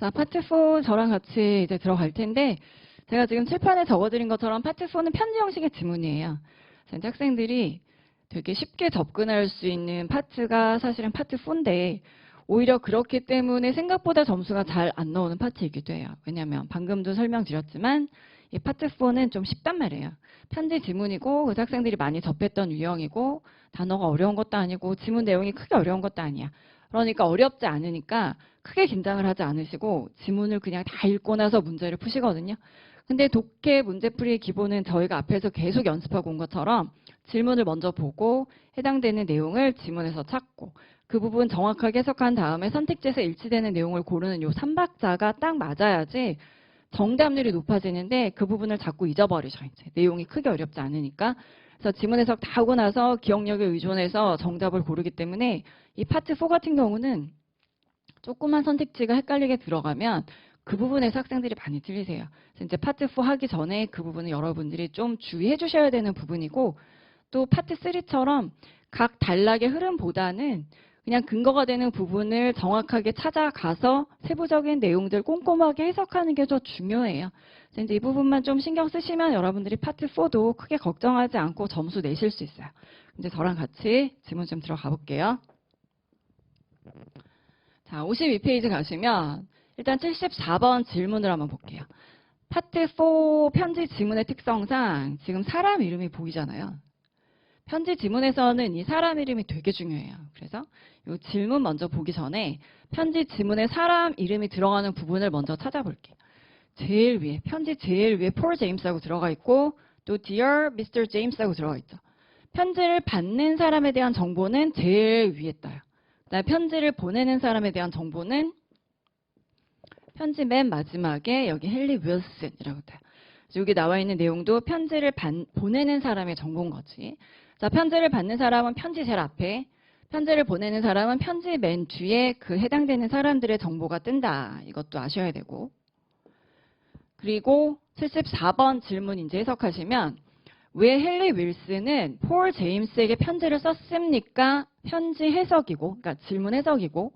자, 파트 4 저랑 같이 이제 들어갈 텐데, 제가 지금 칠판에 적어드린 것처럼 파트 4는 편지 형식의 지문이에요. 그래서 학생들이 되게 쉽게 접근할 수 있는 파트가 사실은 파트 4인데, 오히려 그렇기 때문에 생각보다 점수가 잘 안 나오는 파트이기도 해요. 왜냐면 방금도 설명드렸지만, 이 파트 4는 좀 쉽단 말이에요. 편지 지문이고, 그 학생들이 많이 접했던 유형이고, 단어가 어려운 것도 아니고, 지문 내용이 크게 어려운 것도 아니야. 그러니까 어렵지 않으니까 크게 긴장을 하지 않으시고 지문을 그냥 다 읽고 나서 문제를 푸시거든요. 근데 독해 문제풀이의 기본은 저희가 앞에서 계속 연습하고 온 것처럼 질문을 먼저 보고 해당되는 내용을 지문에서 찾고 그 부분 정확하게 해석한 다음에 선택지에서 일치되는 내용을 고르는 요 3박자가 딱 맞아야지 정답률이 높아지는데 그 부분을 자꾸 잊어버리죠. 이제 내용이 크게 어렵지 않으니까. 그래서 지문 해석 다 하고 나서 기억력에 의존해서 정답을 고르기 때문에 이 파트 4 같은 경우는 조그만 선택지가 헷갈리게 들어가면 그 부분에서 학생들이 많이 틀리세요. 이제 파트 4 하기 전에 그 부분은 여러분들이 좀 주의해 주셔야 되는 부분이고 또 파트 3처럼 각 단락의 흐름보다는 그냥 근거가 되는 부분을 정확하게 찾아가서 세부적인 내용들 꼼꼼하게 해석하는 게 더 중요해요. 이제 이 부분만 좀 신경 쓰시면 여러분들이 파트 4도 크게 걱정하지 않고 점수 내실 수 있어요. 이제 저랑 같이 지문 좀 들어가 볼게요. 자, 52페이지 가시면 일단 74번 질문을 한번 볼게요. 파트 4 편지 지문의 특성상 지금 사람 이름이 보이잖아요. 편지 지문에서는 이 사람 이름이 되게 중요해요. 그래서 이 질문 먼저 보기 전에 편지 지문에 사람 이름이 들어가는 부분을 먼저 찾아볼게요. 제일 위에, 편지 제일 위에 폴 제임스하고 들어가 있고 또 Dear Mr. James하고 들어가 있죠. 편지를 받는 사람에 대한 정보는 제일 위에 떠요. 그다음에 편지를 보내는 사람에 대한 정보는 편지 맨 마지막에 여기 헨리 윌슨이라고 돼요. 여기 나와 있는 내용도 편지를 반- 보내는 사람의 정보인 거지. 자, 편지를 받는 사람은 편지 제일 앞에, 편지를 보내는 사람은 편지 맨 뒤에 그 해당되는 사람들의 정보가 뜬다. 이것도 아셔야 되고. 그리고 74번 질문 이제 해석하시면 왜 헨리 윌슨은 폴 제임스에게 편지를 썼습니까? 편지 해석이고, 그러니까 질문 해석이고,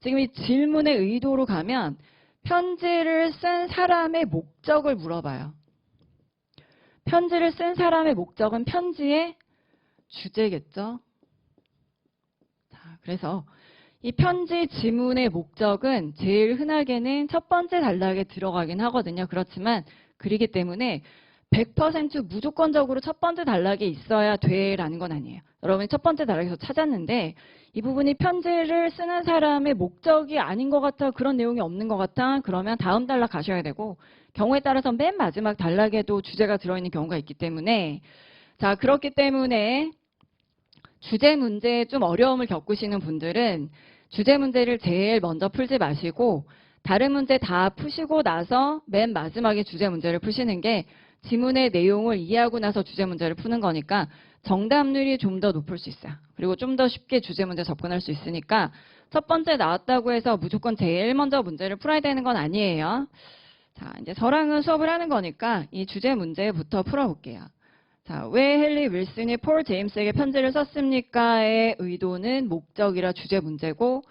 지금 이 질문의 의도로 가면 편지를 쓴 사람의 목적을 물어봐요. 편지를 쓴 사람의 목적은 편지의 주제겠죠. 자, 그래서 이 편지 지문의 목적은 제일 흔하게는 첫 번째 단락에 들어가긴 하거든요. 그렇지만 그리기 때문에 100% 무조건적으로 첫 번째 단락에 있어야 돼라는 건 아니에요. 여러분이 첫 번째 단락에서 찾았는데 이 부분이 편지를 쓰는 사람의 목적이 아닌 것 같아 그런 내용이 없는 것 같아 그러면 다음 단락 가셔야 되고 경우에 따라서 맨 마지막 단락에도 주제가 들어있는 경우가 있기 때문에 자 그렇기 때문에 주제 문제에 좀 어려움을 겪으시는 분들은 주제 문제를 제일 먼저 풀지 마시고 다른 문제 다 푸시고 나서 맨 마지막에 주제 문제를 푸시는 게 지문의 내용을 이해하고 나서 주제 문제를 푸는 거니까 정답률이 좀 더 높을 수 있어요. 그리고 좀 더 쉽게 주제 문제 접근할 수 있으니까 첫 번째 나왔다고 해서 무조건 제일 먼저 문제를 풀어야 되는 건 아니에요. 자, 이제 저랑은 수업을 하는 거니까 이 주제 문제부터 풀어볼게요. 자, 왜 헨리 윌슨이 폴 제임스에게 편지를 썼습니까의 의도는 목적이라 주제 문제고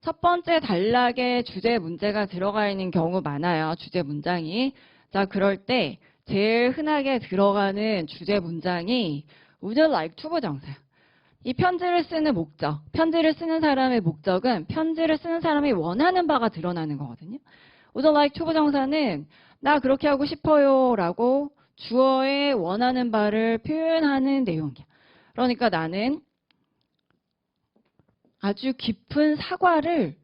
첫 번째 단락에 주제 문제가 들어가 있는 경우 많아요. 주제 문장이. 자, 그럴 때 제일 흔하게 들어가는 주제 문장이 would like to 부정사예요. 이 편지를 쓰는 목적, 편지를 쓰는 사람의 목적은 편지를 쓰는 사람이 원하는 바가 드러나는 거거든요. would like to 부정사는 나 그렇게 하고 싶어요 라고 주어의 원하는 바를 표현하는 내용이야. 그러니까 나는 아주 깊은 사과를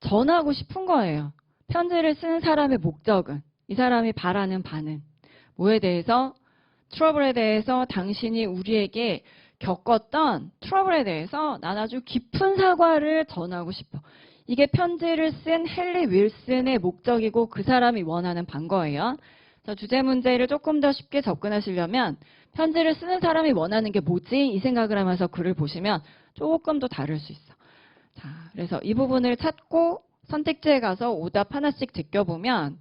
전하고 싶은 거예요. 편지를 쓰는 사람의 목적은 이 사람이 바라는 바는 뭐에 대해서 트러블에 대해서 당신이 우리에게 겪었던 트러블에 대해서 난 아주 깊은 사과를 전하고 싶어. 이게 편지를 쓴 헨리 윌슨의 목적이고 그 사람이 원하는 반 거예요. 자, 주제 문제를 조금 더 쉽게 접근하시려면 편지를 쓰는 사람이 원하는 게 뭐지? 이 생각을 하면서 글을 보시면 조금 더 다를 수 있어. 자, 그래서 이 부분을 찾고 선택지에 가서 오답 하나씩 제껴보면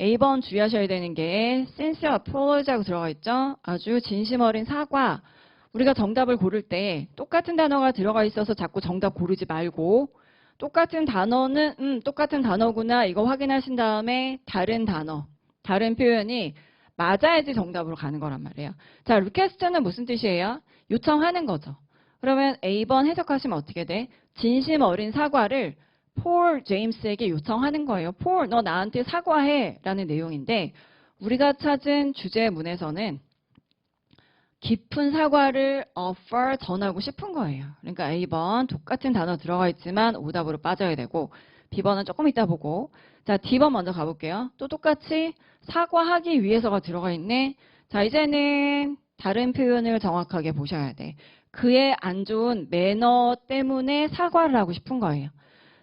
A번 주의하셔야 되는 게 sincere apology하고 들어가 있죠. 아주 진심 어린 사과. 우리가 정답을 고를 때 똑같은 단어가 들어가 있어서 자꾸 정답 고르지 말고 똑같은 단어는 음 똑같은 단어구나 이거 확인하신 다음에 다른 단어, 다른 표현이 맞아야지 정답으로 가는 거란 말이에요. 자, 리퀘스트는 무슨 뜻이에요? 요청하는 거죠. 그러면 A번 해석하시면 어떻게 돼? 진심 어린 사과를 폴 제임스에게 요청하는 거예요. 폴, 너 나한테 사과해 라는 내용인데 우리가 찾은 주제문에서는 깊은 사과를 offer 전하고 싶은 거예요. 그러니까 A번 똑같은 단어 들어가 있지만 오답으로 빠져야 되고 B번은 조금 이따 보고 자 D번 먼저 가볼게요. 또 똑같이 사과하기 위해서가 들어가 있네. 자 이제는 다른 표현을 정확하게 보셔야 돼. 그의 안 좋은 매너 때문에 사과를 하고 싶은 거예요.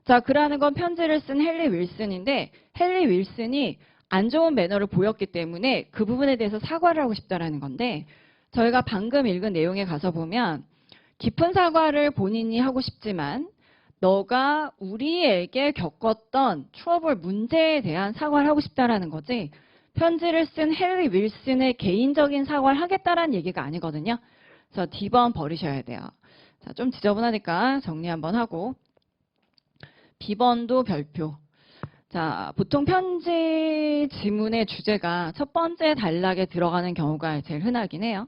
자 그라는 건 편지를 쓴 헨리 윌슨인데 헨리 윌슨이 안 좋은 매너를 보였기 때문에 그 부분에 대해서 사과를 하고 싶다라는 건데 저희가 방금 읽은 내용에 가서 보면 깊은 사과를 본인이 하고 싶지만 너가 우리에게 겪었던 트러블 문제에 대한 사과를 하고 싶다라는 거지 편지를 쓴 헨리 윌슨의 개인적인 사과를 하겠다라는 얘기가 아니거든요. 그래서 D번 버리셔야 돼요. 자, 좀 지저분하니까 정리 한번 하고 B번도 별표. 자, 보통 편지 지문의 주제가 첫 번째 단락에 들어가는 경우가 제일 흔하긴 해요.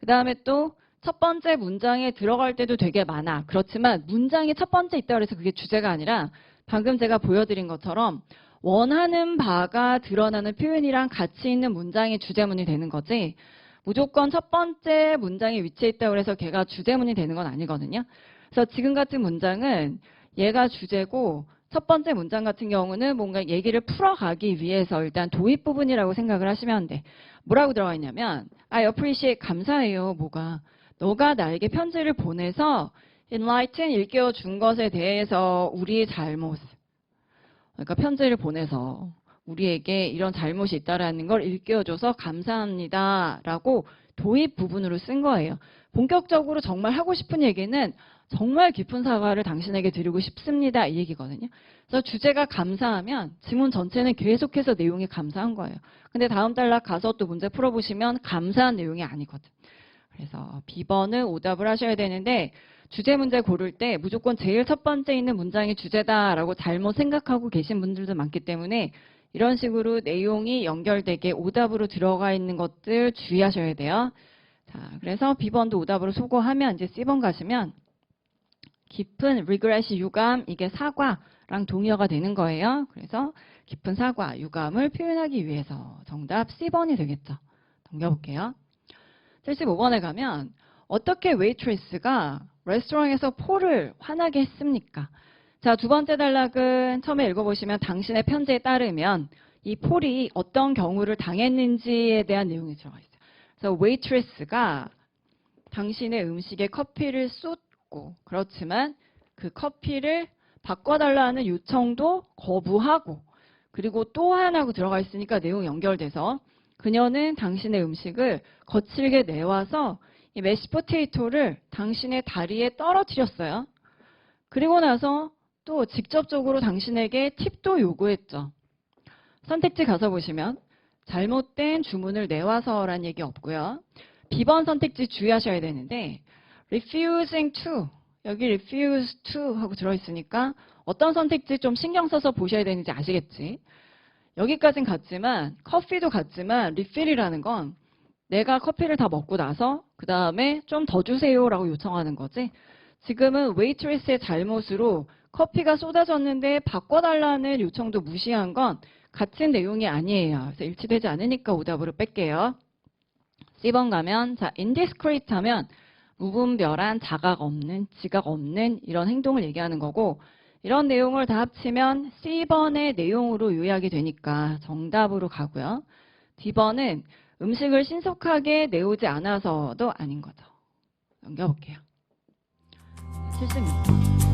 그 다음에 또 첫 번째 문장에 들어갈 때도 되게 많아. 그렇지만 문장이 첫 번째 있다고 해서 그게 주제가 아니라 방금 제가 보여드린 것처럼 원하는 바가 드러나는 표현이랑 같이 있는 문장이 주제문이 되는 거지 무조건 첫 번째 문장에 위치해 있다고 해서 걔가 주제문이 되는 건 아니거든요. 그래서 지금 같은 문장은 얘가 주제고 첫 번째 문장 같은 경우는 뭔가 얘기를 풀어가기 위해서 일단 도입 부분이라고 생각을 하시면 돼. 뭐라고 들어가 있냐면 I appreciate 감사해요. 뭐가 너가 나에게 편지를 보내서 enlighten 일깨워 준 것에 대해서 우리의 잘못 그러니까 편지를 보내서 우리에게 이런 잘못이 있다라는 걸 일깨워줘서 감사합니다라고 도입 부분으로 쓴 거예요. 본격적으로 정말 하고 싶은 얘기는 정말 깊은 사과를 당신에게 드리고 싶습니다. 이 얘기거든요. 그래서 주제가 감사하면 지문 전체는 계속해서 내용이 감사한 거예요. 근데 다음 단락 가서 또 문제 풀어보시면 감사한 내용이 아니거든. 그래서 B번은 오답을 하셔야 되는데 주제 문제 고를 때 무조건 제일 첫 번째 있는 문장이 주제다라고 잘못 생각하고 계신 분들도 많기 때문에 이런 식으로 내용이 연결되게 오답으로 들어가 있는 것들 주의하셔야 돼요. 자, 그래서 B번도 오답으로 소거하면 이제 C번 가시면 깊은 regret이 유감, 이게 사과랑 동의어가 되는 거예요. 그래서 깊은 사과, 유감을 표현하기 위해서 정답 C번이 되겠죠. 넘겨볼게요. 75번에 가면 어떻게 웨이트레스가 레스토랑에서 폴을 화나게 했습니까? 자, 두 번째 단락은 처음에 읽어보시면 당신의 편지에 따르면 이 폴이 어떤 경우를 당했는지에 대한 내용이 들어가 있어요. 그래서 웨이트레스가 당신의 음식에 커피를 쏟고 그렇지만 그 커피를 바꿔달라는 요청도 거부하고 그리고 또 하나고 들어가 있으니까 내용 연결돼서 그녀는 당신의 음식을 거칠게 내와서 이 메시 포테이토를 당신의 다리에 떨어뜨렸어요. 그리고 나서 또 직접적으로 당신에게 팁도 요구했죠. 선택지 가서 보시면 잘못된 주문을 내와서라는 얘기 없고요. B번 선택지 주의하셔야 되는데 refusing to 여기 refuse to 하고 들어있으니까 어떤 선택지 좀 신경 써서 보셔야 되는지 아시겠지? 여기까진 같지만 커피도 같지만 리필이라는 건 내가 커피를 다 먹고 나서 그 다음에 좀 더 주세요 라고 요청하는 거지. 지금은 웨이트레스의 잘못으로 커피가 쏟아졌는데 바꿔달라는 요청도 무시한 건 같은 내용이 아니에요. 그래서 일치되지 않으니까 오답으로 뺄게요. C번 가면 자 indiscreet 하면 무분별한 자각 없는 지각 없는 이런 행동을 얘기하는 거고 이런 내용을 다 합치면 C번의 내용으로 요약이 되니까 정답으로 가고요. D번은 음식을 신속하게 내오지 않아서도 아닌 거죠. 넘겨볼게요. 76번.